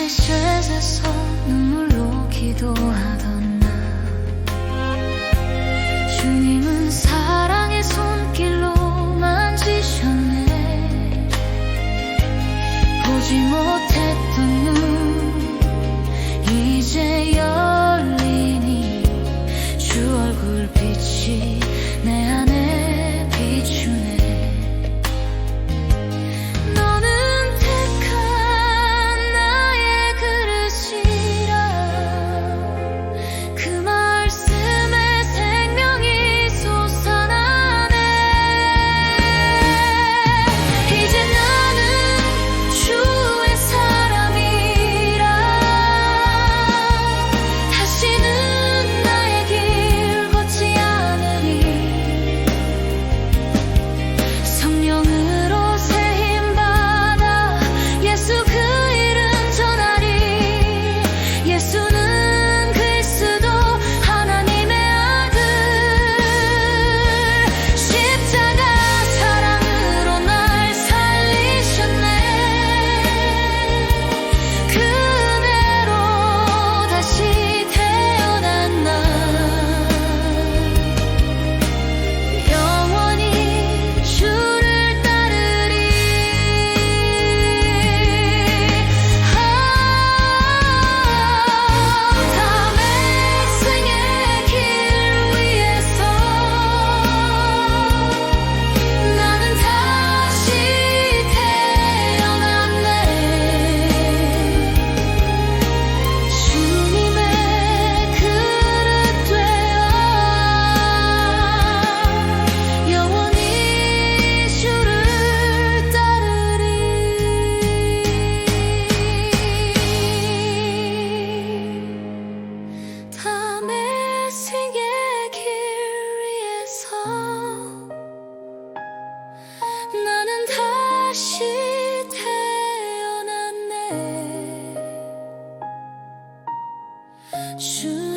밤에 쉐에서 눈물로 기도하던 나. 주님은 사랑의 손길로 만지셨네. 보지 못했던 눈 다시 태어났네. 주